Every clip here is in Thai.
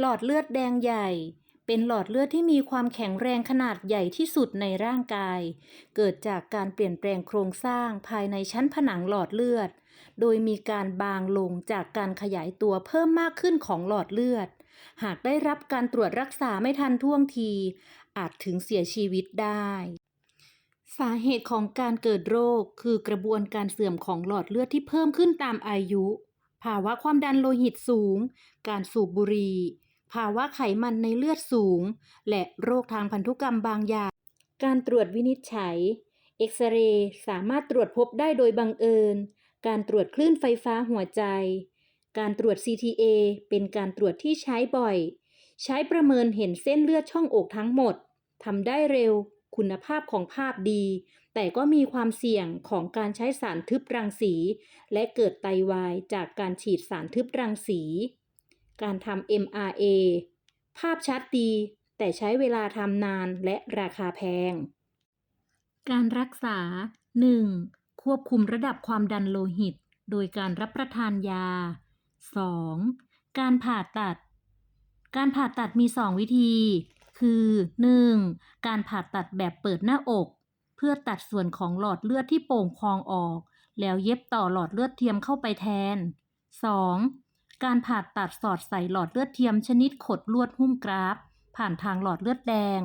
หลอดเลือดแดงใหญ่ เป็นหลอดเลือดที่มีความแข็งแรงขนาดใหญ่ที่สุดในร่างกาย เกิดจากการเปลี่ยนแปลงโครงสร้างภายในชั้นผนังหลอดเลือด โดยมีการบางลงจากการขยายตัวเพิ่มมากขึ้นของหลอดเลือด หากได้รับการตรวจรักษาไม่ทันท่วงที อาจถึงเสียชีวิตได้สาเหตุของการเกิดโรคคือกระบวนการเสื่อมของหลอดเลือดที่เพิ่มขึ้นตามอายุ ภาวะความดันโลหิตสูง การสูบบุหรี่ ภาวะไขมันในเลือดสูง และโรคทางพันธุกรรมบางอย่าง การตรวจวินิจฉัย เอ็กซเรย์สามารถตรวจพบได้โดยบังเอิญ การตรวจคลื่นไฟฟ้าหัวใจ การตรวจ CTA เป็นการตรวจที่ใช้บ่อย ใช้ประเมินเห็นเส้นเลือดช่องอกทั้งหมด ทำได้เร็ว คุณภาพของภาพดี แต่ก็มีความเสี่ยงของการใช้สารทึบรังสี และเกิดไตวายจากการฉีดสารทึบรังสี การทำ MRA ภาพชัดดี แต่ใช้เวลาทำนานและราคาแพง การรักษา 1. ควบคุมระดับความดันโลหิต โดยการรับประทานยา 2. การผ่าตัด การผ่าตัดมี 2 วิธี คือ 1. การผ่าตัดแบบเปิดหน้าอก เพื่อตัดส่วนของหลอดเลือดที่โป่งพองออก แล้วเย็บต่อหลอดเลือดเทียมเข้าไปแทน 2. การผ่าตัดสอดใส่หลอดเลือดเทียมชนิดขดลวดหุ้มกราฟ ผ่านทางหลอดเลือดแดง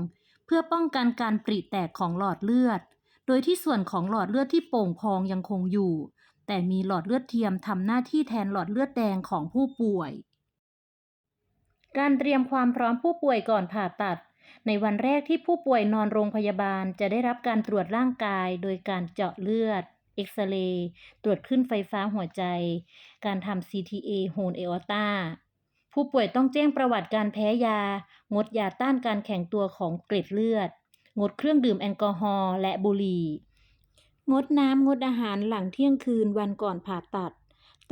เพื่อป้องกันการปริแตกของหลอดเลือด โดยที่ส่วนของหลอดเลือดที่โป่งพองยังคงอยู่ แต่มีหลอดเลือดเทียมทำหน้าที่แทนหลอดเลือดแดงของผู้ป่วย การเตรียมความพร้อมผู้ป่วยก่อนผ่าตัด ในวันแรกที่ผู้ป่วยนอนโรงพยาบาลจะได้รับการตรวจร่างกายโดยการเจาะเลือด เอ็กซเรย์ตรวจขึ้นไฟฟ้าหัวใจ การทำ CTA โฮนเอออตาผู้ป่วยต้องแจ้งประวัติการแพ้ยา งดยาต้านการแข็งตัวของเกล็ดเลือด งดเครื่องดื่มแอลกอฮอล์และบุหรี่ งดน้ำงดอาหารหลังเที่ยงคืนวันก่อนผ่าตัด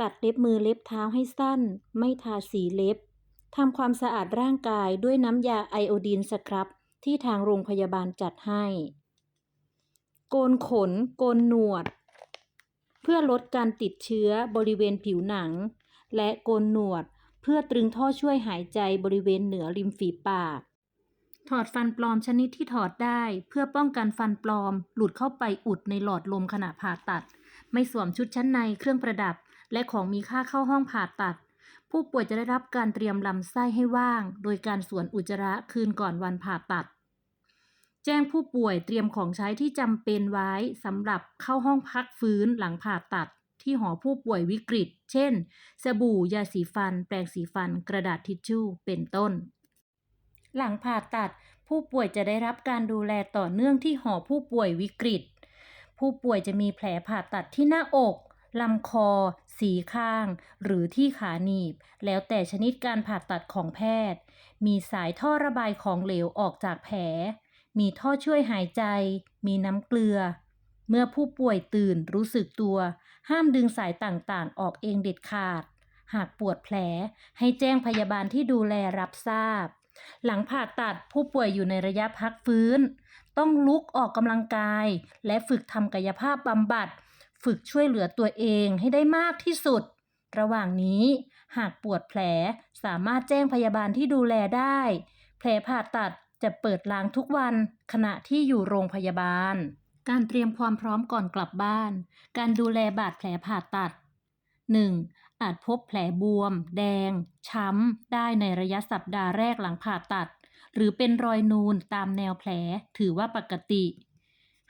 ตัดเล็บมือเล็บเท้าให้สั้น ไม่ทาสีเล็บทำความสะอาดร่างกายด้วยน้ำยาไอโอดีนสครับ ที่ทางโรงพยาบาลจัดให้ โกนขน โกนหนวด พื่อลดการติดเชื้อบริเวณผิวหนัง และโกนหนวด เพื่อตรึงท่อช่วยหายใจบริเวณเหนือริมฝีปาก ถอดฟันปลอมชนิดที่ถอดได้ เพื่อป้องกันฟันปลอม หลุดเข้าไปอุดในหลอดลมขณะผ่าตัด ไม่สวมชุดชั้นในเครื่องประดับ และของมีค่าเข้าห้องผ่าตัด ผู้ป่วยจะได้รับการเตรียมลำไส้ให้ว่าง โดยการสวนอุจจาระคืนก่อนวันผ่าตัด จ้งผู้ป่วยเตรียมของใช้ที่จำเป็นไว้สำหรับเข้าห้องพักฟื้นหลังผ่าตัดที่หอผู้ป่วยวิกฤต เช่น สบู่ ยาสีฟัน แปรงสีฟัน กระดาษทิชชู่ เป็นต้น หลังผ่าตัด ผู้ป่วยจะได้รับการดูแลต่อเนื่องที่หอผู้ป่วยวิกฤต ผู้ป่วยจะมีแผลผ่าตัดที่หน้าอกลำคอ สีข้าง หรือที่ขาหนีบ แล้วแต่ชนิดการผ่าตัดของแพทย์ มีสายท่อระบายของเหลวออกจากแผล มีท่อช่วยหายใจ มีน้ำเกลือ เมื่อผู้ป่วยตื่นรู้สึกตัว ห้ามดึงสายต่างๆ ออกเองเด็ดขาด หากปวดแผลให้แจ้งพยาบาลที่ดูแลรับทราบ หลังผ่าตัดผู้ป่วยอยู่ในระยะพักฟื้น ต้องลุกออกกำลังกาย และฝึกทำกายภาพบำบัด ฝึกช่วยเหลือตัวเองให้ได้มากที่สุด ระหว่างนี้ หากปวดแผลสามารถแจ้งพยาบาลที่ดูแลได้ แผลผ่าตัด จะเปิดล้างทุกวันขณะที่อยู่โรงพยาบาล การเตรียมความพร้อมก่อนกลับบ้าน การดูแลบาดแผลผ่าตัด 1. อาจพบแผลบวม แดง ช้ำ ได้ในระยะสัปดาห์แรกหลังผ่าตัด หรือเป็นรอยนูนตามแนวแผลถือว่าปกติ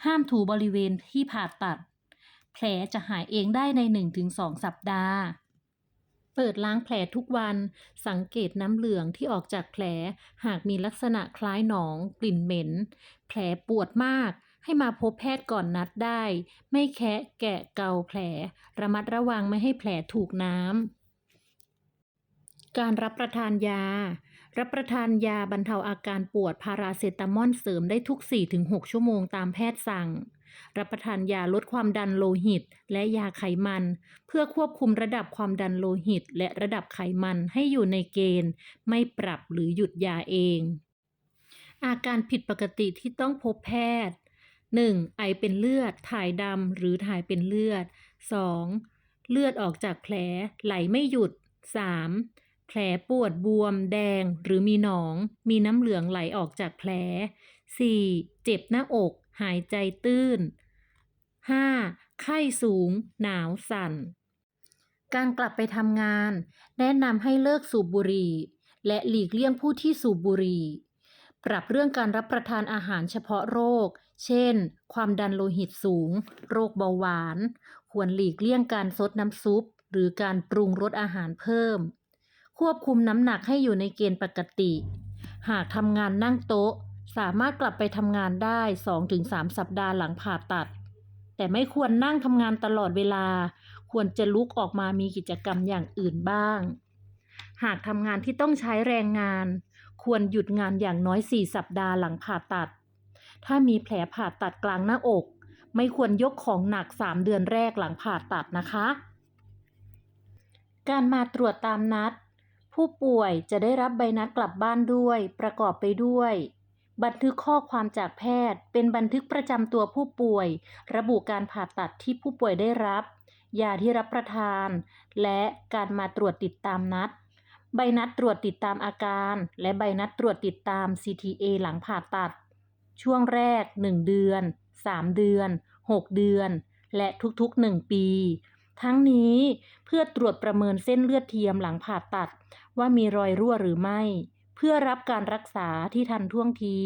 ห้ามถูบริเวณที่ผ่าตัด แผลจะหายเองได้ใน 1-2 สัปดาห์ เปิดล้างแผลทุกวัน สังเกตน้ำเหลืองที่ออกจากแผล หากมีลักษณะคล้ายหนอง กลิ่นเหม็น แผลปวดมาก ให้มาพบแพทย์ก่อนนัดได้ ไม่แคะแกะเกาแผล ระมัดระวังไม่ให้แผลถูกน้ำการรับประทานยา รับประทานยาบรรเทาอาการปวดพาราเซตามอลเสริมได้ทุก 4-6 ชั่วโมงตามแพทย์สั่ง รับประทานยาลดความดันโลหิต และยาไขมัน เพื่อควบคุมระดับความดันโลหิต และระดับไขมันให้อยู่ในเกณฑ์ ไม่ปรับหรือหยุดยาเอง อาการผิดปกติที่ต้องพบแพทย์ 1. ไอเป็นเลือด ถ่ายดำหรือถ่ายเป็นเลือด 2. เลือดออกจากแผลไหลไม่หยุด 3. แผลปวดบวม แดง หรือมีหนอง มีน้ำเหลืองไหลออกจากแผล 4. เจ็บหน้าอก หายใจตื้น 5. ไข้สูง หนาวสั่น การกลับไปทำงาน แนะนำให้เลิกสูบบุหรี่ และหลีกเลี่ยงผู้ที่สูบบุหรี่ ปรับเรื่องการรับประทานอาหารเฉพาะโรค เช่น ความดันโลหิตสูง โรคเบาหวาน ควรหลีกเลี่ยงการซดน้ำซุป หรือการปรุงรสอาหารเพิ่ม ควบคุมน้ำหนักให้อยู่ในเกณฑ์ปกติ หากทำงานนั่งโต๊ะ สามารถกลับไปทำงานได้ 2-3 สัปดาห์หลังผ่าตัด แต่ไม่ควรนั่งทำงานตลอดเวลา ควรจะลุกออกมามีกิจกรรมอย่างอื่นบ้าง หากทำงานที่ต้องใช้แรงงาน ควรหยุดงานอย่างน้อย 4 สัปดาห์หลังผ่าตัด ถ้ามีแผลผ่าตัดกลางหน้าอก ไม่ควรยกของหนัก 3 เดือนแรกหลังผ่าตัดนะคะ การมาตรวจตามนัด ผู้ป่วยจะได้รับใบนัดกลับบ้านด้วย ประกอบไปด้วย บันทึกข้อความจากแพทย์ เป็นบันทึกประจำตัวผู้ป่วย ระบุการผ่าตัดที่ผู้ป่วยได้รับ ยาที่รับประทาน และการมาตรวจติดตามนัด ใบนัดตรวจติดตามอาการ และใบนัดตรวจติดตาม CTA หลังผ่าตัด ช่วงแรก 1 เดือน 3 เดือน 6 เดือน และทุกๆ 1 ปี ทั้งนี้เพื่อตรวจประเมินเส้นเลือดเทียมหลังผ่าตัด ว่ามีรอยรั่วหรือไม่ เพื่อรับการรักษาที่ทันท่วงที